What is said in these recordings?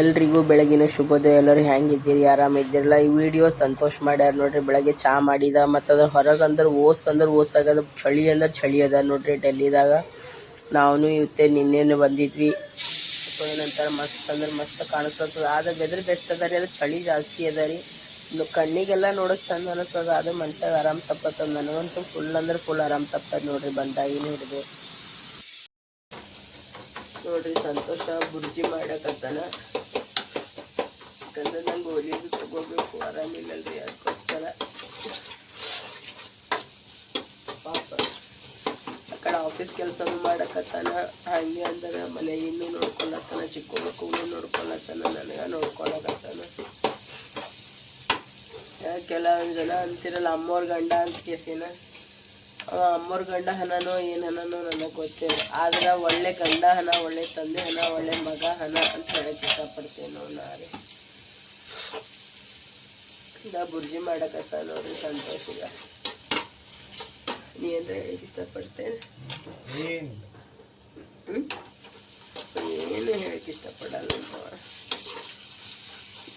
ಎಲ್ರಿಗೂ ಬೆಳಗಿನ ಶುಭೋದಯ. ಎಲ್ಲರೂ ಹೆಂಗಿದ್ದೀರಿ? ಆರಾಮಿದ್ದೀರಲ್ಲ? ಈ ವಿಡಿಯೋ ಸಂತೋಷ ಮಾಡ್ಯಾರ ನೋಡ್ರಿ. ಬೆಳಗ್ಗೆ ಚಾ ಮಾಡಿದ, ಮತ್ತು ಅದ್ರ ಹೊರಗೆ ಅಂದ್ರೆ ಓಸ್ ಅಂದ್ರೆ ಓಸ್ ಅದು ಚಳಿ ಅಂದ್ರೆ ಚಳಿ ಅದ ನೋಡ್ರಿ ಡೆಲ್ಲಿದಾಗ. ನಾವು ಇವತ್ತೆ ನಿನ್ನೆನೆ ಬಂದಿದ್ವಿ. ಏನಂತಾರೆ, ಮಸ್ತ್ ಅಂದ್ರೆ ಮಸ್ತ್ ಕಾಣಿಸ್ತದ. ಆದ್ರೆ ಬೆದ್ರ ಬೆಸ್ಟ್ ಅದ ರೀ ಅದು ಚಳಿ ಜಾಸ್ತಿ ಅದ ರೀ. ಕಣ್ಣಿಗೆಲ್ಲ ನೋಡೋಕೆ ಚಂದ ಅನಿಸ್ತದ ಅದು ಮನ್ಸಾಗ ಆರಾಮ್ ತಪ್ಪತ್ತದ ನನಗಂತೂ ಫುಲ್ ಅಂದ್ರೆ ಫುಲ್ ಆರಾಮ್ ತಪ್ಪದ ನೋಡ್ರಿ ಬಂದಾಗಿನ ಹಿಡಿದು ನೋಡ್ರಿ, ಸಂತೋಷ, ಬುರ್ಜಿ ಮಾಡಕತ್ತಾನ ಯಾಕಂದ್ರೆ ನಂಗೆ ಒಲಿದು ತಗೋಬೇಕು ಆರಾಮಿಲ್ಲಲ್ರಿ ಅದಕ್ಕೋಸ್ಕರ ಪಾಪ. ಆ ಕಡೆ ಆಫೀಸ್ ಕೆಲಸನೂ ಮಾಡಕತ್ತಾನ ಹಂಗೆ ಅಂದ್ರೆ ಮನೆ ಇನ್ನೂ ನೋಡ್ಕೊಳತ್ತಾನ, ಚಿಕ್ಕ ಮಕ್ಕಳು ನೋಡ್ಕೊಳತ್ತಾನ, ನನಗೆ ನೋಡ್ಕೊಳಕತ್ತಾನ. ಕೆಲವೊಂದು ಜನ ಅಂತಿರಲ್ಲ, ಅಮ್ಮೋರ್ ಗಂಡ ಅಂತ ಕೇಸಿನ. ಅವ ಅಮ್ಮೋರ್ ಗಂಡ ಹನನೋ ಏನು ಹನನೋ ನನಗೆ ಗೊತ್ತಿಲ್ಲ ಆದ್ರೆ ಒಳ್ಳೆ ಗಂಡ ಹನ ಒಳ್ಳೆ ತಂದೆ ಹನ ಒಳ್ಳೆ ಮಗ ಹನ ಅಂತ ಹೇಳಕ್ ಇಷ್ಟಪಡ್ತೇನೆ ನಾವು ನಾರಿ ಇದ ಬುರ್ಜಿ ಮಾಡಕತ್ತ ನೋಡ್ರಿ ಸಂತೋಷ ಈಗ ನೀ ಅಂದ್ರೆ ಇಷ್ಟಪಡ್ತೇನೆ? ಏನು? ಹೇಳಕ್ ಇಷ್ಟಪಡಲ್ಲ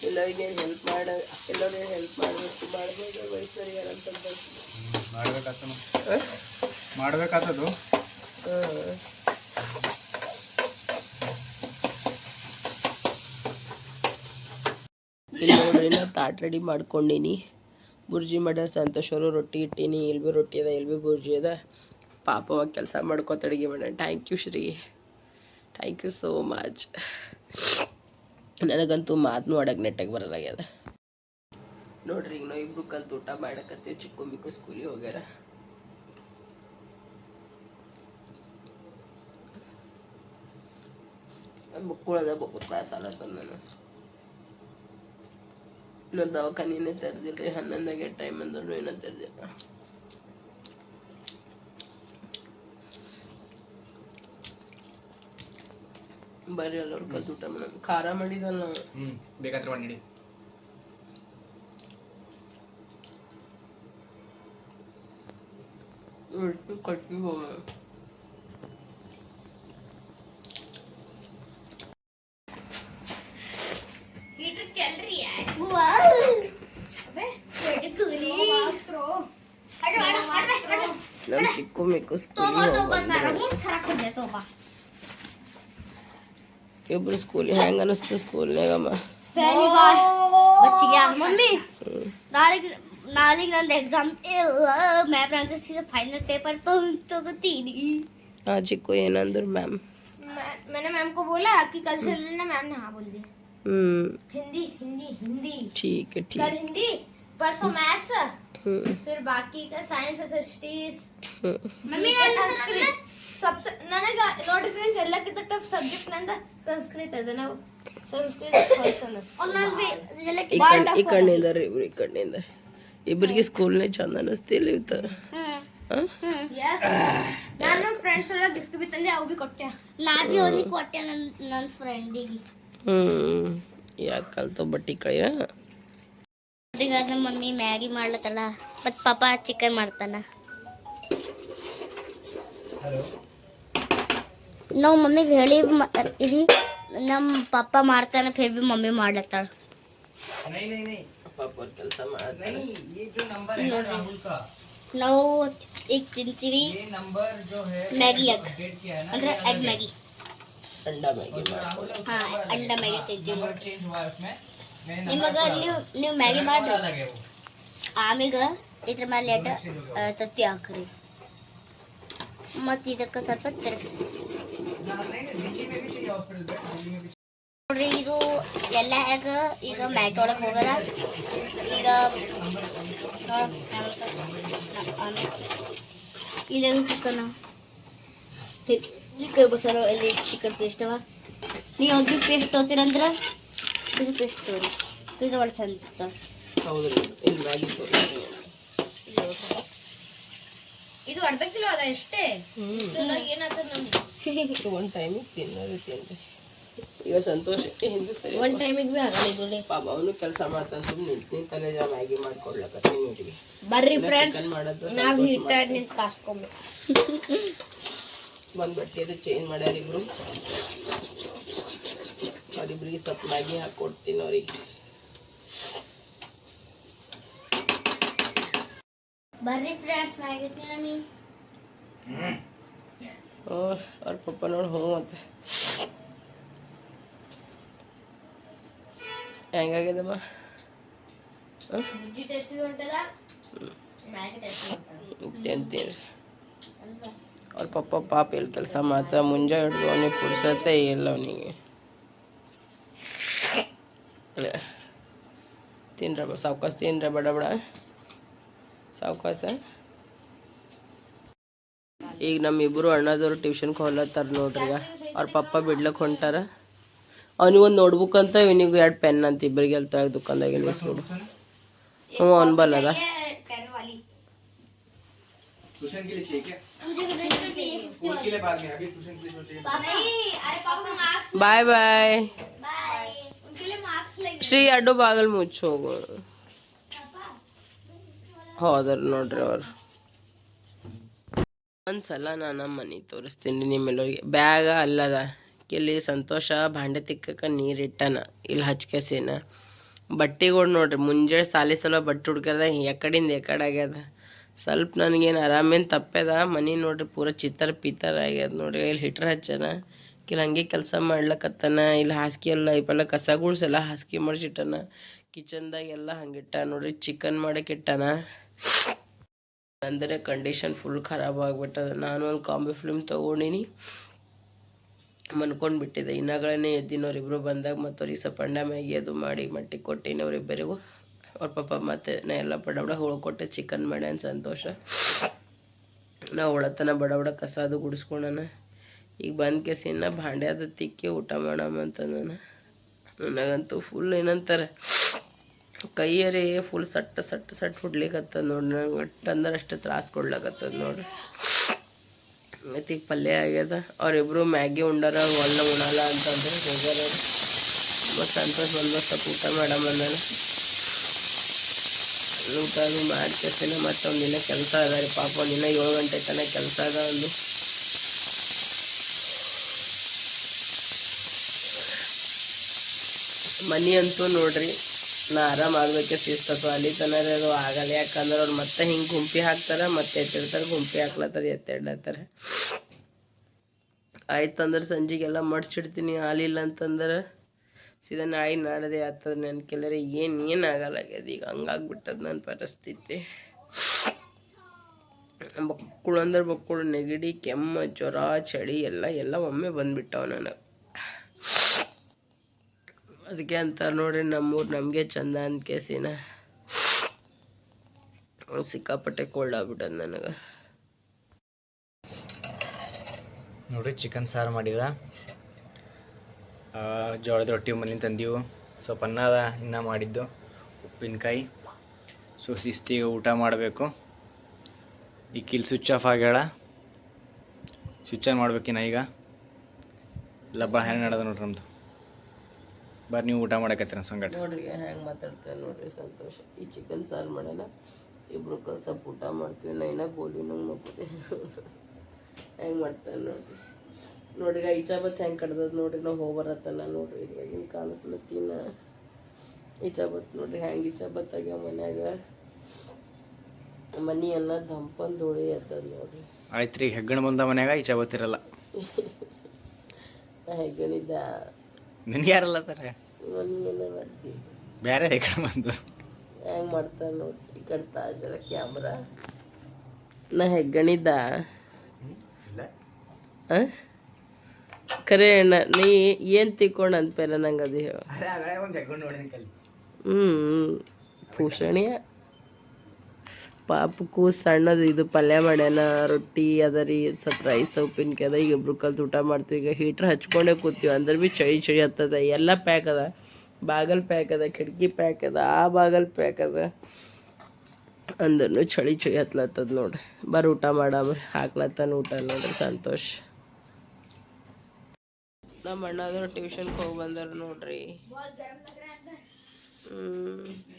ಎಲ್ಲರಿಗೆ ಹೆಲ್ಪ್ ಮಾಡ ಎಲ್ಲರಿಗೆ ಹೆಲ್ಪ್ ಮಾಡಬೇಕು ಮಾಡಬೇಕು ವಯಸ್ಸರಿ ಯಾರಂತಂದ್ರೆ ಮಾಡ್ಬೇಕಾಗ್ತದ ಮಾಡ್ಬೇಕಾಗ್ತದು ಇಲ್ಲಿ ನೋಡ್ರಿ ನಾ ತಾಟ್ ರೆಡಿ ಮಾಡ್ಕೊಂಡೀನಿ. ಬುರ್ಜಿ ಮಾಡ್ಯಾರ ಸಂತೋಷ್ ಅವರು, ರೊಟ್ಟಿ ಇಟ್ಟೀನಿ ಇಲ್ಲಿ ಭೀ ರೊಟ್ಟಿ ಅದ ಇಲ್ಲಿ ಭೀ ಬುರ್ಜಿ ಅದ. ಪಾಪವ ಕೆಲಸ ಮಾಡ್ಕೊತ ಅಡುಗೆ ಮಾಡ್ಯಾನ. Thank you Shri. Thank you so much ನನಗಂತೂ ಮಾತು ನೋಡಕ್ಕೆ ನೆಟ್ಟಾಗಿ ಬರಲಾಗ್ಯದ. ನೋಡ್ರಿ ಈಗ ನಾವು ಇಬ್ರು ಕಲ್ತು ಊಟ ಮಾಡಕತ್ತೀವಿ. ಚಿಕ್ಕು ಮಿಕ್ಕು ಸ್ಕೂಲಿಗೆ ಹೋಗ್ಯಾರ. ಬುಕ್ಕುಳದ ಬುಕ್ಕು ಕ್ಲಾಸ್ ಆಲತ್ತದ ನಾನು ಇನ್ನೂ ದವಾಖಾನಿನೇ ತೆರೆದಿಲ್ಲ ಹನ್ನೊಂದಾಗೆ ಟೈಮ್ ಅಂದ್ರೂ ಏನೋ ತೆರೆದಿಲ್ಲ ಬರ್ರಿ ಎಲ್ಲರೂ ಕಲ್ತು ಊಟ ಮಾಡೋಣ ಖಾರ ಮಾಡಿದಲ್ಲ ನಾವು ಹ್ಮ್ ಬೇಕಾದ್ರೆ ಮಾಡಿ ಉಳ್ಟು ಕಟ್ಟಿ ಹೋಗೋಣ আসলাম চিকু মিকু স্কুলে ఇప్పుడు స్కూల్ హ్యాంగ్ వస్తే స్కూల్ లేదమ్మా మమ్మీ నాలుగు నాలుగు నందు ఎగ్జామ్ మ్యామ్ నందు ఫైనల్ పేపर तो तो तीन ही। हाँ जी कोई है नंदर मैम। मैंने मैम को बोला आपकी कल से लेना मैम ने हाँ बोल दी हिंदी हिंदी हिंदी। ठीक है ठीक। कल हिंदी परसों मैथ्स। फिर बाकी का साइंस ಎಸ್ हम्म. ಮಮ್ಮಿ ಸಂಸ್ಕೃತ सबसे ನನಗೆ ನೋ ಡಿಫರೆನ್ಸ್ ಎಲ್ಲಕ್ಕಿಂತ ಟಫ್ ಸಬ್ಜೆಕ್ಟ್ ನಂದ ಸಂಸ್ಕೃತ ಅದ ನಾವು ಸಂಸ್ಕೃತ ಈ ಕಣ್ ಈ ಕಣ್ಣಿಂದ ರೀ ಇಬ್ರು ಈ ಕಣ್ಣಿಂದ ಇಬ್ಬರಿಗೆ ಸ್ಕೂಲ್ನೇ ಚಂದ ಅನಿಸ್ತಿಲ್ಲ ಇವತ್ತು ಹಾಂ ನಾನು ಫ್ರೆಂಡ್ಸ್ ಎಲ್ಲ ಗಿಫ್ಟ್ ಬಿ ತಂದೆ ಅವು ಬಿ ಕೊಟ್ಟೆ ನಾ ಬಿ ಅವ್ರಿಗೆ ಕೊಟ್ಟೆ ನನ್ನ ನನ್ನ ಫ್ರೆಂಡಿಗೆ ಹ್ಞೂ ಯಾಕೆ ಕಲ್ತು ಬಟ್ಟೆ ಕಳಿಯ ಈಗ ನಮ್ಮ ಮಮ್ಮಿ ಮ್ಯಾಗಿ ಮಾಡ್ಲತ್ತಲ್ಲ ಮತ್ತು ಪಾಪ ಚಿಕನ್ ಮಾಡ್ತಾನ. ನಾವು ಮಮ್ಮಿಗೆ ಹೇಳಿ ಇಲ್ಲಿ ನಮ್ಮ ಪಾಪ ಮಾಡ್ತಾನೆ ಫಿರ್ ಭೀ ಮಮ್ಮಿ ಮಾಡ್ಲತ್ತಾಳ. ನಾವು ಈಗ ತಿಂತೀವಿ ಮ್ಯಾಗಿ ಎಗ್ ಅಂದ್ರೆ ಎಗ್ ಮ್ಯಾಗಿ. ಅಂಡಾ ಮ್ಯಾಗಿ ಹಾಂ ಅಂಡಾ ಮ್ಯಾಗಿ ತಿಂತೀವಿ. ನಿಮಗೆ ನೀವು ನೀವು ಮ್ಯಾಗಿ ಮಾಡ್ರಿ. ಆಮೇಲೆ ಇದ್ರ ಮೇಲೆ ತತ್ತಿ ಹಾಕ್ರಿ. ಮತ್ತು ಇದಕ್ಕೆ ಸ್ವಲ್ಪ ತಿರುಗಿಸಿ. ನೋಡ್ರಿ, ಇದು ಎಲ್ಲ ಹೇಗ ಈಗ ಮ್ಯಾಗಿ ಒಳಗೆ ಹೋಗದ. ಈಗ ಇಲ್ಲೇನು ಚಿಕನ್? ಚಿಕನ್ ಬಸಾರು ಅಲ್ಲಿ ಚಿಕನ್ ಪೇಸ್ಟ್ ಅವ. ನೀವು ಅದು ಪೇಸ್ಟ್ ತೊಗೊತೀರಂದ್ರೆ? ಇದು ಪೇಸ್ಟ್ ತೋರಿ ಇದು ಒಳ್ಳೆ ಚಂದ ಹೌದು ಇಲ್ಲಿ ಮ್ಯಾಗಿ ತೋರಿ ಇದು ಅರ್ಧ ಕಿಲೋ ಅದ ಎಷ್ಟೇ? ಏನಾಗ್ತದೆ ನಮ್ಗೆ ಒಂದು ಟೈಮಿಗೆ ತಿನ್ನೋದು ತಿನ್ರಿ ಈಗ ಸಂತೋಷ. ಹಿಂದೆ ಸರಿ ಒನ್ ಟೈಮಿಗೆ ಭೀ ಆಗಲ್ಲ ಇದು. ಪಾಪ ಅವನು ಕೆಲಸ ಮಾಡ್ತಾನೆ ಸುಮ್ಮನೆ ನಿಂತು ನಿಂತಲ್ಲೇ ಜಾ ಮ್ಯಾಗಿ ಮಾಡ್ಕೊಡ್ಲಕತ್ತೀನಿ ನೋಡ್ರಿ ಬರ್ರಿ ಫ್ರೆಂಡ್ಸ್ ನಾವು ಸಂತೋಷ್ ನಿಂತು ಕಾಸ್ಕೊಂಬೇಕು ಒಂದು ಬಟ್ಟೆ ಅದು ಚೇಂಜ್ ಮಾಡ್ಯಾರ ಇಬ್ರು. ಅವ್ರಿಬ್ರಿಗೆ ಸ್ವಲ್ಪ ಮ್ಯಾಗಿ ಹಾಕ್ಕೊಡ್ತೀನಿ ಅವ್ರಿಗೆ ಬರ್ರಿ ಫ್ರೆಂಡ್ಸ್ ಮ್ಯಾಗೈತಿ ನಮ್ಮಿ ಹ್ಞೂ ಅವ್ರ ಪಪ್ಪ ನೋಡಿ ಹ್ಞೂ ಅಂತ ಹೆಂಗಾಗ್ಯದಮ್ಮ ಹಾಂ ಬುಜ್ಜಿ ಟೆಸ್ಟ್ ಹೊಂಟದ ಮ್ಯಾಗಿ ಟೆಸ್ಟ್ ಹೊಂಟದ ತಿಂತೀನಿ ಅವ್ರ ಪಪ್ಪ ಪಾಪ ಎಲ್ಲಿ ಕೆಲಸ ಮಾತ್ರ ಮುಂಜಾ ಹಿಡ್ದು ಅವನಿಗೆ ಪುರ್ಸತ್ತೆ ಇಲ್ಲ ಅವನಿಗೆ ತಿನ್ರ ಸಾವ್ಕಾಸ ತಿನ್ರ ಬಡ ಬಡ ಸಾವ್ಕಾಸ ಈಗ ನಮ್ಮಿಬ್ಬರು ಅಣ್ಣದವ್ರು ಟ್ಯೂಷನ್ಗೆ ಹೋಲತ್ತಾರ ನೋಡ್ರಿ ಈಗ ಅವ್ರ ಪಪ್ಪ ಬಿಡ್ಲಕ್ಕೆ ಹೊಂಟಾರ ಅವ್ನಿಗೆ ಒಂದು ನೋಟ್ಬುಕ್ ಅಂತ ಇವನಿಗೆ ಎರಡು ಪೆನ್ ಅಂತ ಇಬ್ಬರಿಗೆ ಅಲ್ಲಿ ದುಕಾನ್ದಾಗ ನಿಲ್ಸ್ಬಿಡು ಹ್ಞೂ ಅವ್ನು ಬಲ್ಲದ पेन वाली ट्यूशन के लिए चाहिए क्या मुझे ट्यूशन चाहिए स्कूल के लिए बाद में अभी ट्यूशन के लिए सोचिए नहीं अरे पापा मार्क्स ಬಾಯ್ ಬಾಯ್ ಶ್ರೀ ಅಡ್ಡು ಬಾಗಲ್ ಮುಚ್ಚಿ ಹೋಗು. ಹೋದರು ನೋಡ್ರಿ ಅವ್ರು. ಒಂದ್ಸಲ ನಾನು ನಮ್ಮ ಮನೆ ತೋರಿಸ್ತೀನಿ ನಿಮ್ಮೆಲ್ಲರಿಗೆ ಬ್ಯಾಗ ಅಲ್ಲದ. ಇಲ್ಲಿ ಸಂತೋಷ, ಭಾಂಡೆ ತಿಕ್ಕಕ್ಕೆ ನೀರಿಟ್ಟನ ಇಲ್ಲಿ ಹಚ್ಕೆಸಿನ. ಬಟ್ಟೆಗಳು ನೋಡ್ರಿ ಮುಂಜಾನೆ ಸಾಲಿ ಸಲ ಬಟ್ಟೆ ಹುಡ್ಕದ ಎಕಡಿಂದ ಎಕಡೆ ಆಗ್ಯದ. ಸ್ವಲ್ಪ ನನಗೇನು ಆರಾಮೇನು ತಪ್ಪದ. ಮನೆ ನೋಡ್ರಿ, ಪೂರ ಚಿತ್ತರ ಪಿತ್ತರ ಆಗ್ಯದ ನೋಡ್ರಿ. ಇಲ್ಲಿ ಹಿಟ್ರ್ ಹಚ್ಚನ. ಇಲ್ಲಿ ಹಂಗೆ ಕೆಲಸ ಮಾಡ್ಲಕತ್ತಾನ. ಇಲ್ಲಿ ಹಾಸಿಗೆ ಎಲ್ಲ ಇವೆಲ್ಲ ಕಸ ಗುಡ್ಸೆಲ್ಲ ಹಾಸಿಗೆ ಮಾಡಿಸಿಟ್ಟನ. ಕಿಚನ್ದಾಗ ಎಲ್ಲ ಹಂಗಿಟ್ಟ, ನೋಡ್ರಿ ಚಿಕನ್ ಮಾಡಕ್ಕೆ ಇಟ್ಟಾನ. ಅಂದರೆ ಕಂಡೀಷನ್ ಫುಲ್ ಖರಾಬ್ ಆಗಿಬಿಟ್ಟದ. ನಾನು ಒಂದು ಕಾಂಬಿ ಫಿಲ್ಮ್ ತೊಗೊಂಡಿನಿ. ಮನ್ಕೊಂಡು ಬಿಟ್ಟಿದೆ. ಇನ್ನಗಳೇ ಎದ್ದಿನವ್ರಿಬ್ರು ಬಂದಾಗ ಮತ್ತು ಅವ್ರಿಗೆ ಸಪಂಡ ಮ್ಯಾಗಿ ಅದು ಮಾಡಿ ಮಟ್ಟಿ ಕೊಟ್ಟಿನಿ ಅವರಿಬ್ಬರಿಗೂ. ಅವ್ರ ಪಾಪ ಮತ್ತೆ ನಾ ಎಲ್ಲ ಬಡಬಡ ಬಡ ಕೊಟ್ಟೆ ಚಿಕನ್ ಮಾಡ್ಯಾನ ಸಂತೋಷ. ನಾ ಒಳತನ ಬಡಬಡ ಬಡ ಕಸ ಅದು ಗುಡಿಸ್ಕೊಂಡನ. ಈಗ ಬಂದ ಕೆಸಿನ ಭಾಂಡೆ ಅದು ತಿಕ್ಕಿ ಊಟ ಮಾಡಮ್ಮ ಅಂತ ನಾನು ನನಗಂತೂ ಫುಲ್ ಏನಂತಾರೆ ಕೈಯರೇ ಫುಲ್ ಸಟ್ಟ ಸಟ್ಟ ಸಟ್ ಹುಡ್ಲಿಕತ್ತದ ನೋಡಿ ನಂಗೆ ಒಟ್ಟು ಅಂದ್ರೆ ಅಷ್ಟು ತ್ರಾಸ ಕೊಡ್ಲಕತ್ತದ ನೋಡ್ರಿ ಮತ್ತು ಈಗ ಪಲ್ಯ ಆಗ್ಯದ ಅವರಿಬ್ರು ಮ್ಯಾಗಿ ಉಂಡಾರ ಒಳ್ಳೆ ಉಣಲ್ಲ ಅಂತಂದ್ರೆ ಹೋಗ್ಯಾರ ಮತ್ತು ಸಂತೋಷ ಬಂದ ಸ್ವಲ್ಪ ಊಟ ಮಾಡಮ್ಮ ನಾನು ಊಟ ಅದು ಮಾಡ್ಕೇಸಿನ ಮತ್ತು ಅವ್ನಿನ್ನ ಕೆಲಸ ಅದ ರೀ ಪಾಪ ಅವ್ನಿನ್ನ ಏಳು ಗಂಟೆ ತನಕ ಕೆಲಸ ಅದ ಒಂದು ಮನಿ ಅಂತೂ ನೋಡ್ರಿ, ನಾ ಆರಾಮ್ ಆಗ್ಬೇಕೆ ಶಿಸ್ತತ್ತು ಅಲ್ಲಿ ತನಕ ಅದು ಆಗಲ್ಲ. ಯಾಕಂದ್ರೆ ಅವ್ರು ಮತ್ತೆ ಹಿಂಗೆ ಗುಂಪಿ ಹಾಕ್ತಾರೆ, ಮತ್ತೆ ಎತ್ತಿಡ್ತಾರೆ ಗುಂಪಿ ಹಾಕ್ಲತ್ತಾರ, ಎತ್ತಿಡ್ಲತ್ತಾರ. ಆಯ್ತಂದ್ರೆ ಸಂಜೆಗೆಲ್ಲ ಮಡ್ಸಿಡ್ತೀನಿ ಹಾಲಿಲ್ಲ ಅಂತಂದ್ರೆ ಸೀದಾ ನಾಯಿ ನಾಡದೆ ಆಗ್ತದೆ ನನ್ನ ಕೆಲರೆ ಏನು ಏನು ಆಗಲ್ಲಾಗ್ಯದ ಈಗ ಹಂಗಾಗ್ಬಿಟ್ಟದ ನನ್ನ ಪರಿಸ್ಥಿತಿ. ಬಕ್ಕುಳು ಅಂದ್ರೆ ಬಕ್ಕುಳು, ನೆಗಡಿ, ಕೆಮ್ಮ, ಜ್ವರ, ಚಳಿ, ಎಲ್ಲ ಎಲ್ಲ ಒಮ್ಮೆ ಬಂದ್ಬಿಟ್ಟವ ನನಗೆ. ಅದಕ್ಕೆ ಅಂತಾರೆ ನೋಡಿ ನಮ್ಮೂರು ನಮಗೆ ಚಂದ ಅಂತ ಸಿಕ್ಕಾಪಟ್ಟೆ ಕೋಲ್ಡ್ ಆಗ್ಬಿಟ್ಟದ ನನಗೆ. ನೋಡ್ರಿ ಚಿಕನ್ ಸಾರು ಮಾಡಿದ. ಜೋಳದ ರೊಟ್ಟಿ ಮನೆ ತಂದೀವು. ಸ್ವಲ್ಪ ಅನ್ನ ಅದ, ಇನ್ನೂ ಮಾಡಿದ್ದು. ಉಪ್ಪಿನಕಾಯಿ ಸೊ ಶಿಸ್ತಿಗೆ ಊಟ ಮಾಡಬೇಕು. ಈ ಕಿಲ್ ಸ್ವಿಚ್ ಆಫ್ ಆಗ್ಯಾಳ. ಸ್ವಿಚ್ ಆನ್ ಮಾಡ್ಬೇಕಿನ್ನ ಈಗ. ಲಬ್ಬ ಹೆಣ್ಣು ನಡೆದ ನೋಡ್ರಿ ನಮ್ದು. ಬರ್ರಿ ನೀವು ಊಟ ಮಾಡಕತ್ತೀರ ಸಂಗಟ ನೋಡ್ರಿ ಹೆಂಗೆ ಮಾತಾಡ್ತಾರೆ ನೋಡ್ರಿ ಸಂತೋಷ. ಈ ಚಿಕನ್ ಸಾರು ಮಾಡೋಣ ಇಬ್ರು ಕಲ್ಸ ಸ್ವಲ್ಪ ಊಟ ಮಾಡ್ತೀವಿ ನಾ ಇನ್ನ ಗೋಲಿ ನಂಗೆ ಹೆಂಗೆ ಮಾಡ್ತಾರೆ ನೋಡ್ರಿ. ನೋಡ್ರಿ ಈ ಚಾಬತ್ ಹೆಂಗೆ ಕಡ್ದದ ನೋಡ್ರಿ ನಾವು ಹೋಗ್ಬರತ್ತನ ನೋಡ್ರಿ ಇದ್ರಾಗಿನ ಕಾಣಿಸ್ಲತ್ತೀನ. ಚಾಬತ್ ನೋಡ್ರಿ ಹೆಂಗೆ ಚಾಬತ್ ಆಗ್ಯಾವ ಮನ್ಯಾಗ. ಮನಿ ಎಲ್ಲ ದಂಪನ್ ಧೂಳಿ ಎತ್ತದ ನೋಡ್ರಿ. ಆಯ್ತು ರೀ ಹೆಗ್ಗಣ ಬಂದ ಮನ್ಯಾಗ ಈ ಚಾಬತ್ ಇರಲ್ಲ. ಹೆಗ್ಗಣಿದ್ದ ನಿನ್ಗೆ ಯಾರಲ್ಲ ತರ ಬೇರೆ ಹೆಗ್ಗಣ ಬಂದು. ಹೆಂಗ್ ಮಾಡ್ತಾರ ನೋಡಿ ಈ ಕಡೆ ತಾಜರ ಕ್ಯಾಮ್ರಾ ನಾ ಹೆಗ್ಗಣಿದ್ದ? ಆ? ಖರೆ ಅಣ್ಣ ನೀ ಏನು ತಿಕ್ಕೊಂಡು ಪೇರ ನಂಗೆ ಅದು ಹೇಳು. ಒಂದು ಕಲಿ. ಹ್ಞೂ ಪಾಪಕ್ಕೂ ಸಣ್ಣದು ಇದು ಪಲ್ಯ ಮಾಡ್ಯಾನ, ರೊಟ್ಟಿ, ಅದ ರೀ ಸ್ವಲ್ಪ ರೈಸ್ ಉಪ್ಪಿನಕಾಯಿ ಅದ ಈಗ ಇಬ್ರು ಕಲ್ತು ಊಟ ಮಾಡ್ತೀವಿ. ಈಗ ಹೀಟ್ರ್ ಹಚ್ಕೊಂಡೇ ಕೂತೀವಿ. ಅಂದ್ರೆ ಭೀ ಚಳಿ ಚಳಿ ಹತ್ತದ. ಎಲ್ಲ ಪ್ಯಾಕ್ ಅದ. ಬಾಗಲ್ ಪ್ಯಾಕ್ ಅದ, ಕಿಟಕಿ ಪ್ಯಾಕ್ ಅದ, ಆ ಬಾಗಲ್ ಪ್ಯಾಕ್ ಅದ. ಅಂದ್ರೂ ಚಳಿ ಚಳಿ ಹತ್ಲತ್ತದ ನೋಡ್ರಿ. ಬರ ಊಟ ಮಾಡಬ್ರಿ ಹಾಕ್ಲತ್ತಾನ ಊಟ ನೋಡ್ರಿ, ಸಂತೋಷ. ನಮ್ಮ ಅಣ್ಣಾದ್ರು ಟ್ಯೂಷನ್ಗೆ ಹೋಗಿ ಬಂದರು ನೋಡ್ರಿ. ಹ್ಞೂ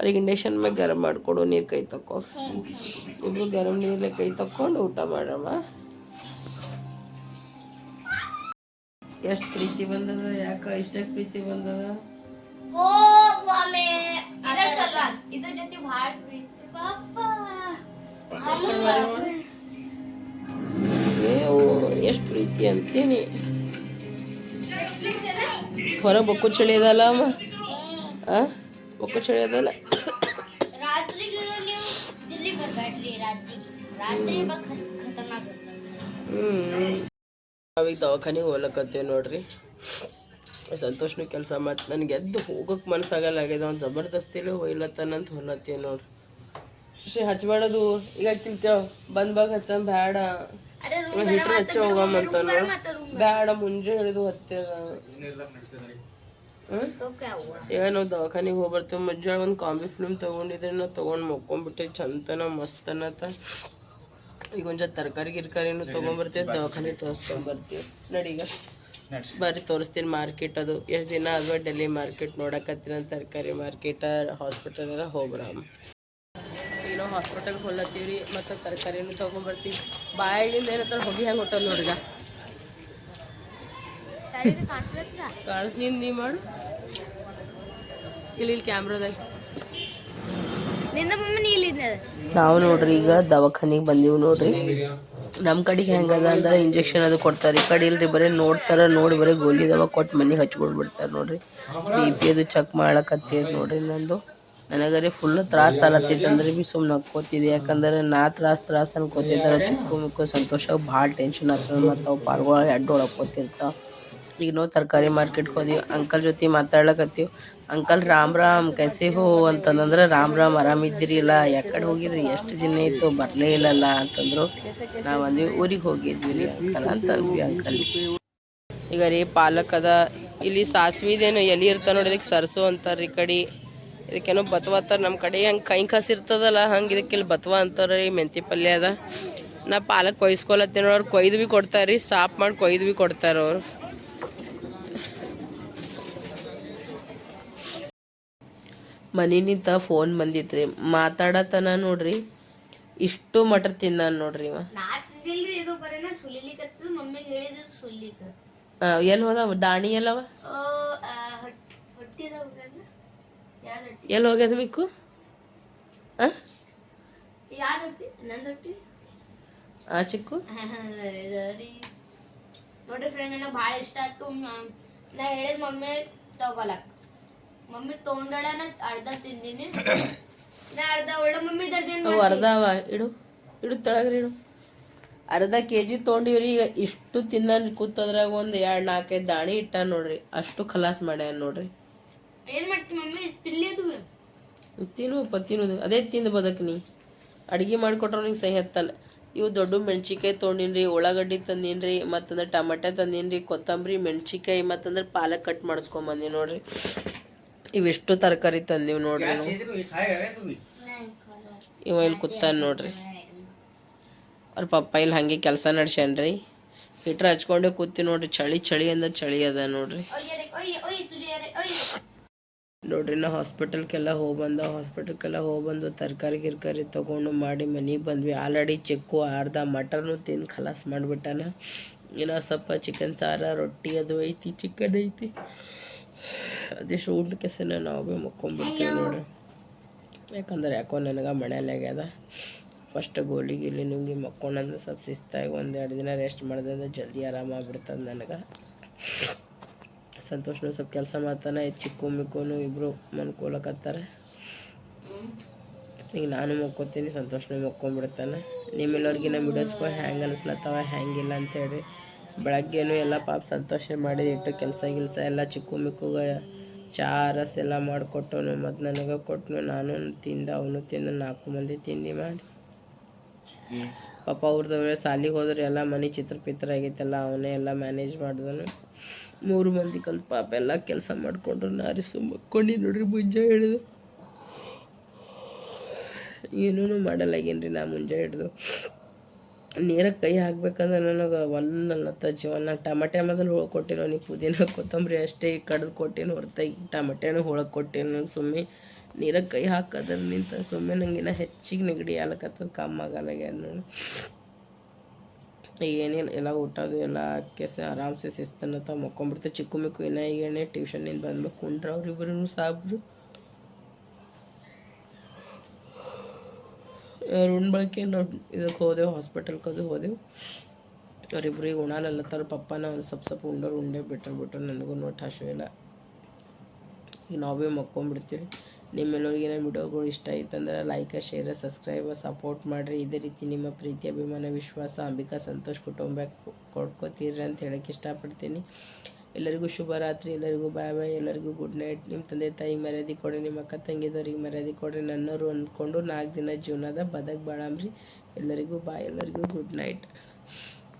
ಅವ್ರಿಗೆ ಇಂಡಕ್ಷನ್ ಮೇಲೆ ಗರಂ ಮಾಡಿಕೊಡು ನೀರು ಕೈ ತಕ್ಕೋ ಇಬ್ಬರು ಗರಂ ನೀರಲ್ಲೇ ಕೈ ತಕ್ಕೊಂಡು ಊಟ ಮಾಡಮ್ಮ. ಎಷ್ಟು ಪ್ರೀತಿ ಬಂದದ ಯಾಕ? ಇಷ್ಟ ಪ್ರೀತಿ ಬಂದದ? ಓ ವಾಮೆ ಇದ್ರ ಸಲ್ವಾ? ಇದ್ರ ಜೊತೆ ಭಾಳ ಪ್ರೀತಿ ಪಾಪ. ಎಷ್ಟು ಪ್ರೀತಿ ಅಂತೀನಿ? ಹೊರ ಬೊಕ್ಕು ಚಳಿಯದಲ್ಲ ಅಮ್ಮ? ಬೊಕ್ಕು ಚಳಿ ಅದಲ್ಲ? ನಾವೀಗ ದವಾಖಾನಿಗೆ ಹೋಗ್ಲಕತ್ತೇವೆ ನೋಡ್ರಿ. ಸಂತೋಷನು ಕೆಲಸ ಮತ್ತು ನನಗೆ ಎದ್ದು ಹೋಗಕ್ಕೆ ಮನಸ್ಸಾಗಲ್ಲ ಆಗ್ಯದ ಅವ್ನು ಜಬರ್ದಸ್ತಿಲಿ ಹೋಯ್ಲತ್ತಾನಂತ ಹೊಲತ್ತೀವಿ ನೋಡ್ರಿ. ಶ್ರೀ ಹಚ್ಬೇಡದು ಈಗ ತಿಳ್ಕೇವ ಬಂದ್ ಬಾಗ ಹಚ್ಚ ಇವ ಹಿಟ್ರ್ ಹಚ್ಚ ಹೋಗಮ್ಮಂತಾನು ಬ್ಯಾಡ ಮುಂಜೆ ಹಿಡಿದು ಹತ್ತದ ಈಗ ನಾವು ದವಾಖಾನಿಗೆ ಹೋಗಿ ಬರ್ತೇವೆ ಮುಂಜಾನೆ ಒಂದು ಕಾಂಬಿ ಫಿಲ್ಮ್ ತೊಗೊಂಡಿದ್ರೆ ನಾವು ತೊಗೊಂಡು ಮಕ್ಕೊಂಡ್ಬಿಟ್ಟೆ ಚಂತನ ಮಸ್ತನತ ಈಗ ಒಂದ್ ತರಕಾರಿ ಗಿರ್ಕಾರಿನೂ ತೊಗೊಂಬರ್ತೀವಿ ದವಾಖಾನೆ ತೋರಿಸ್ಕೊಂಬರ್ತೀವಿ ನಡೀಗ ಬರ್ರಿ ತೋರಿಸ್ತೀನಿ ಮಾರ್ಕೆಟ್ ಅದು. ಎಷ್ಟು ದಿನ ಅಲ್ವಾ ಡೆಲ್ಲಿ ಮಾರ್ಕೆಟ್ ನೋಡಕತ್ತಿನ ತರಕಾರಿ ಮಾರ್ಕೆಟ್ ಹಾಸ್ಪಿಟಲ್ ಎಲ್ಲ ಹೋಗ್ರ ಈಗ ನಾವು ಹಾಸ್ಪಿಟಲ್ಗೆ ಹೊಲತ್ತೀವಿ ರೀ ಮತ್ತು ತರಕಾರಿನೂ ತೊಗೊಂಬರ್ತೀವಿ ಬಾಯಾಗಿಂದ ಏನಂತಾರೆ ಹೊಗೆ ಹೆಂಗೆ ಹೊಟ್ಟಲ್ ನೋಡ್ಗ ಕಾಣಿಸ್ಲಿ ನೀ ಮಾಡು. ಇಲ್ಲಿ ಇಲ್ಲಿ ಕ್ಯಾಮ್ರಾದಾಗ ನಿಂದ ಮಮ್ಮಿ ನೀ ಇಲ್ಲಿದ್ದ ನಾವು ನೋಡ್ರಿ ಈಗ ದವಾಖಾನಿಗೆ ಬಂದೀವಿ ನೋಡ್ರಿ. ನಮ್ಮ ಕಡೆಗೆ ಹೆಂಗದ ಅಂದ್ರೆ ಇಂಜೆಕ್ಷನ್ ಅದು ಕೊಡ್ತಾರೆ. ಈ ಕಡೆ ಇಲ್ರಿ, ಬರೀ ನೋಡ್ತಾರ, ನೋಡಿ ಬರೀ ಗೋಲಿ ದವ ಕೊಟ್ಟು ಮನೆಗೆ ಹಚ್ಕೊಡ್ಬಿಡ್ತಾರೆ ನೋಡ್ರಿ. ಬಿ ಪಿ ಅದು ಚೆಕ್ ಮಾಡಕತ್ತೀರಿ ನೋಡ್ರಿ ನಂದು. ನನಗರೆ ಫುಲ್ ತ್ರಾಸ ಆಲತ್ತಿತ್ತು ಅಂದ್ರೆ ಬಿ ಸುಮ್ಮನೆ ನಕ್ಕೋತಿದ್ದೆ. ಯಾಕಂದ್ರೆ ನಾ ತ್ರಾಸ ತ್ರಾಸ ಅನ್ಕೋತಿದ್ದಾರೆ ಚಿಕ್ಕ ಮಿಕ್ಕು ಸಂತೋಷ, ಭಾಳ ಟೆನ್ಷನ್ ಆಗ್ತದೆ ಮತ್ತು ಅವು ಪಾರ್ಗಳು ಎಡ್ಡು ಈಗ ನಾವು ತರಕಾರಿ ಮಾರ್ಕೆಟ್ಗೆ ಹೋದಿವಿ. ಅಂಕಲ್ ಜೊತೆ ಮಾತಾಡ್ಲಕತ್ತೀವಿ. ಅಂಕಲ್ ರಾಮ್ ರಾಮ್, ಕೈಸೆ ಹೋ ಅಂತಂದ್ರೆ ರಾಮ್ ರಾಮ್ ಆರಾಮಿದ್ದೀರಿ ಇಲ್ಲ ಯಾಕಡೆ ಹೋಗಿದ್ರಿ? ಎಷ್ಟು ದಿನ ಇತ್ತು ಬರಲೇ ಇಲ್ಲಲ್ಲ? ಅಂತಂದ್ರು. ನಾವು ಅಂದ್ವಿ, ಊರಿಗೆ ಹೋಗಿದ್ವಿ ರೀ ಅಂಕಲ್ ಅಂತಂದ್ವಿ ಅಂಕಲ್ ಈಗ ರೀ ಪಾಲಕ್ ಅದ. ಇಲ್ಲಿ ಸಾಸ್ವಿದೇನು ಎಲಿ ಇರ್ತಾವ ನೋಡಿ, ಇದಕ್ಕೆ ಸರಸು ಅಂತಾರೆ ರೀ ಕಡೆ. ಇದಕ್ಕೇನೋ ಬತ್ವ ಅಂತಾರೆ ನಮ್ಮ ಕಡೆ. ಹಂಗೆ ಕೈ ಕಸ್ ಇರ್ತದಲ್ಲ, ಹಂಗೆ ಇದಕ್ಕೆ ಇಲ್ಲಿ ಬತ್ವ ಅಂತಾರೆ ರೀ ಮೆಂತಿ ಪಲ್ಯ ಅದ. ನಾ ಪಾಲಕ್ ಕೊಯ್ಸ್ಕೊಲತ್ತೇನೋ ಅವ್ರು ಕೊಯ್ದು ಭೀ ಕೊಡ್ತಾರೆ ರೀ ಸಾಫ್ ಮಾಡಿ ಕೊಯ್ದು ಭೀ ಕೊಡ್ತಾರೆ ಅವ್ರು. ಮನಿನಿಂದ ಫೋನ್ ಬಂದಿತ್ರಿ. ಮಾತಾಡತನ ನೋಡ್ರಿ. ಇಷ್ಟು ಮಟರ್ ತಿಂದಾನ ನೋಡ್ರಿ ಇವ. ಎಲ್ಲಿ ಹೋದವ? ದಾಣಿ ಎಲ್ಲವ ಎಲ್ಲಿ ಹೋಗ್ಯದ ಮಿಕ್ಕು? ಆ? ಚಿಕ್ಕು? ನೋಡ್ರಿ ಫ್ರೆಂಡ್ ನನಗೆ ಭಾಳ ಇಷ್ಟ ಆಯ್ತು. ನಾ ಹೇಳಿದ ಮಮ್ಮಿ ತಗೊಳಕ್ ಮಮ್ಮಿ ಅರ್ಧ ತಿಂದಿನಿ. ನಾ ಅರ್ಧ ಒಳ್ಳೆ ಮಮ್ಮಿ ದರ್ದೇನು ಅವು ಅರ್ಧ ಅವ ಇಡು ಇಡು ತೆಳಗ್ರಿ ಇಡು. ಅರ್ಧ ಕೆ ಜಿ ತೊಗೊಂಡಿವ್ರಿ ಈಗ ಇಷ್ಟು ತಿನ್ನ ಕೂತದ್ರಾಗ ಒಂದು ಎರಡು ನಾಲ್ಕೈದು ದಾಣಿ ಇಟ್ಟ ನೋಡ್ರಿ. ಅಷ್ಟು ಖಲಾಸ್ ಮಾಡ್ಯಾನ ನೋಡ್ರಿ. ಏನ್ ಮಾಡ್ತಿ ಮಮ್ಮಿ? ತಿಳ್ಳಿದು ತಿನ್ನುವಪ್ಪ ತಿನ್ನೋದು ಅದೇ ತಿಂದು ಬದಕ್ ನೀ. ಅಡ್ಗೆ ಮಾಡ್ಕೊಟ್ರ ನಿಂಗೆ ಸಹಿ ಹತ್ತಲ್ಲ. ಇವು ದೊಡ್ಡ ಮೆಣ್ಸಿಕಾಯಿ ತೊಗೊಂಡಿನ್ರಿ ಉಳ್ಳಾಗಡ್ಡಿ ತಂದಿನ್ರಿ ಮತ್ತಂದ್ರೆ ಟಮಾಟೆ ತಂದಿನ್ರಿ ಕೊತ್ತಂಬರಿ ಮೆಣ್ಸಿಕಾಯಿ ಮತ್ತಂದ್ರೆ ಪಾಲಕ್ ಕಟ್ ಮಾಡಿಸ್ಕೊಂಬಂದಿ ನೋಡ್ರಿ. ಇವೆಷ್ಟು ತರಕಾರಿ ತಂದೀವಿ ನೋಡ್ರಿ ಇವ ಇಲ್ಲಿ ಕೂತಾನ ನೋಡ್ರಿ. ಅವ್ರ ಪಪ್ಪ ಇಲ್ಲಿ ಹಾಗೆ ಕೆಲಸ ನಡ್ಸ್ಯಾನ್ರಿ. ಹಿಟ್ರ್ ಹಚ್ಕೊಂಡೆ ಕೂತಿ ನೋಡ್ರಿ. ಚಳಿ ಚಳಿ ಅಂದ್ರೆ ಚಳಿ ಅದ ನೋಡ್ರಿ. ನೋಡ್ರಿ ನಾ ಹಾಸ್ಪಿಟಲ್ಗೆಲ್ಲ ಹೋಗಿ ಬಂದ ಹಾಸ್ಪಿಟಲ್ಗೆಲ್ಲ ಹೋಗಿ ಬಂದು ತರಕಾರಿ ಗಿರ್ಕಾರಿ ತೊಗೊಂಡು ಮಾಡಿ ಮನೆಗೆ ಬಂದ್ವಿ. ಆಲ್ರೆಡಿ ಚಿಕ್ಕು ಅರ್ಧ ಮಟನ್ ತಿಂದು ಖಲಾಸ್ ಮಾಡಿಬಿಟ್ಟಾನ. ಇನ್ನು ಸ್ವಲ್ಪ ಚಿಕನ್ ಸಾರ ರೊಟ್ಟಿ ಅದು ಐತಿ ಚಿಕನ್ ಐತಿ. ಅದಿಷ್ಟು ಊಟಕ್ಕೆ ಸಲ ನಾವು ಭೀ ಮುಕ್ಕೊಂಡ್ಬಿಡ್ತೀವಿ ನೋಡಿ ಯಾಕಂದ್ರೆ ಯಾಕೋ ನನಗೆ ಮನೇಲಿ ಆಗ್ಯದ ಫಸ್ಟ್ ಗೋಲಿ ಗಿಲಿ ನುಂಗಿ ಮಕ್ಕೊಂಡಂದ್ರೆ ಸ್ವಲ್ಪ ಶಿಸ್ತಾಗಿ ಒಂದು ಎರಡು ದಿನ ರೆಸ್ಟ್ ಮಾಡಿದ್ರೆ ಜಲ್ದಿ ಆರಾಮಾಗ್ಬಿಡ್ತದೆ ನನಗೆ. ಸಂತೋಷನೂ ಸ್ವಲ್ಪ ಕೆಲಸ ಮಾಡ್ತಾನೆ ಚಿಕ್ಕು ಮಿಕ್ಕುನು ಇಬ್ಬರು ಮನ್ಕೊಳಕತ್ತಾರೆ ಈಗ ನಾನು ಮಕ್ಕೋತೀನಿ ಸಂತೋಷನೂ ಮಕ್ಕೊಂಡ್ಬಿಡ್ತಾನೆ ನಿಮ್ಮೆಲ್ಲರಿಗಿನ್ನ ವಿಡಿಯೋಸ್ಗಳು ಹ್ಯಾಂಗೆ ಅನಿಸ್ಲತ್ತವ ಹ್ಯಾಂಗಿಲ್ಲ ಅಂತೇಳಿ ಬೆಳಗ್ಗೆನೂ ಎಲ್ಲ ಪಾಪ ಸಂತೋಷ ಮಾಡಿ ಇಟ್ಟು ಕೆಲಸ ಗಿಲ್ಸ ಎಲ್ಲ ಚಿಕ್ಕು ಮಿಕ್ಕುಗ ಚಹಾ ರಸ ಎಲ್ಲ ಮಾಡಿಕೊಟ್ಟನು ಮತ್ತು ನನಗೆ ಕೊಟ್ಟನು ನಾನು ತಿಂದ ಅವನು ತಿಂದ ನಾಲ್ಕು ಮಂದಿ ತಿಂದು ಮಾಡಿ. ಪಾಪ ಅವ್ರದ್ದು ಸಾಲಿಗೆ ಹೋದ್ರೆ ಎಲ್ಲ ಮನೆ ಚಿತ್ರ ಪಿತ್ರ ಆಗೈತೆಲ್ಲ ಅವನೇ ಎಲ್ಲ ಮ್ಯಾನೇಜ್ ಮಾಡಿದನು. ಮೂರು ಮಂದಿ ಕಲ್ತು ಪಾಪ ಎಲ್ಲ ಕೆಲಸ ಮಾಡಿಕೊಂಡ್ರು. ನಾರಿ ಸುಮ್ಮಕ್ಕೊಂಡು ನೋಡ್ರಿ ಮುಂಜೆ ಹಿಡಿದು. ಏನೂ ಮಾಡಲ್ಲಾಗೇನ್ರಿ ನಾ ಮುಂಜೆ ಹಿಡ್ದು. ನೀರಾಗ ಕೈ ಹಾಕ್ಬೇಕಂದ್ರೆ ನನಗೆ ಒಲ್ಲತ್ತ ಜೀವನ. ಟಮಟೆ ಮೊದಲು ಹೋಳ್ ಕೊಟ್ಟಿರೋ, ನೀ ಪುದೀನ, ಕೊತ್ತಂಬರಿ ಅಷ್ಟೇ ಕಡ್ದು ಕೊಟ್ಟೇನು ಹೊರತಾಗಿ ಟಮಟೆನೂ ಹೋಳಕ್ಕೆ ಕೊಟ್ಟೇನು ಸುಮ್ಮನೆ ನೀರಾಗ ಕೈ ಹಾಕೋದ್ರ ನಿಂತ ಸುಮ್ಮನೆ ನಂಗಿನ ಹೆಚ್ಚಿಗೆ ನೆಗಡಿ ಆಲಕತ್ತದ ಕಮ್ಮಿ ಆಗಲ್ಲಾಗ್ಯದ ನೋಡಿ. ಏನಿಲ್ಲ ಎಲ್ಲ ಊಟದು ಎಲ್ಲ ಕೆಸ ಆರಾಮ್ಸೆ ಶಿಸ್ತನತ್ತ ಮಕ್ಕೊಂಬಿಡ್ತು. ಚಿಕ್ಕ ಮಿಕ್ಕು ಇನ್ನ ಈಗೇನೆ ಟ್ಯೂಷನ್ನಿಂದ ಬಂದ್ಬೇಕು ಕುಂಡ್ರ ಅವ್ರಿಬ್ಬರೂ ಸಾಬ್ರು. ಉಣ್ ಬಳಕೆ ನಾವು ಇದಕ್ಕೆ ಹೋದೆವು ಹಾಸ್ಪಿಟಲ್ಗೆ ಅದು ಹೋದೆವು. ಅವರಿಬ್ರಿಗೆ ಉಣಾಲಲ್ಲತ್ತಾರ ಪಪ್ಪನ ಒಂದು ಸ್ವಲ್ಪ ಸ್ವಲ್ಪ ಉಂಡೋರು ಉಂಡೆ ಬಿಟ್ಟರು ಬಿಟ್ಟರು ನನಗೂ ನೋಟ್ ಹಸು ಇಲ್ಲ. ಈಗ ನಾವೇ ಮಕ್ಕೊಂಬಿಡ್ತೀವಿ. ನಿಮ್ಮೆಲ್ಲರಿಗೆ ನಮ್ಮ ವಿಡಿಯೋಗಳು ಇಷ್ಟ ಆಯ್ತಂದ್ರೆ ಲೈಕ್ ಶೇರ್ ಸಬ್ಸ್ಕ್ರೈಬ್ ಸಪೋರ್ಟ್ ಮಾಡಿರಿ. ಇದೇ ರೀತಿ ನಿಮ್ಮ ಪ್ರೀತಿ, ಅಭಿಮಾನ, ವಿಶ್ವಾಸ, ಅಂಬಿಕಾ, ಸಂತೋಷ್ ಕುಟುಂಬಕ್ಕೆ ಕೊಡ್ಕೋತೀರಿ ಅಂತ ಹೇಳಕ್ಕೆ ಇಷ್ಟಪಡ್ತೀನಿ. ಎಲ್ಲರಿಗೂ ಶುಭರಾತ್ರಿ, ಎಲ್ಲರಿಗೂ ಬಾಯ್ ಬಾಯ್ ಎಲ್ಲರಿಗೂ ಗುಡ್ ನೈಟ್ ನಿಮ್ಮ ತಂದೆ, ತಾಯಿ ಮರ್ಯಾದೆ ಕೊಡಿ, ನಿಮ್ಮ ಅಕ್ಕ, ತಂಗಿದವ್ರಿಗೆ ಮರ್ಯಾದೆ ಕೊಡಿ ನನ್ನವರು ಅಂದ್ಕೊಂಡು ನಾಲ್ಕು ದಿನ ಜೀವನದ ಬದಕ್ ಬಾಳಂಬ್ರಿ. ಎಲ್ಲರಿಗೂ ಬಾಯ್ ಎಲ್ಲರಿಗೂ ಗುಡ್ ನೈಟ್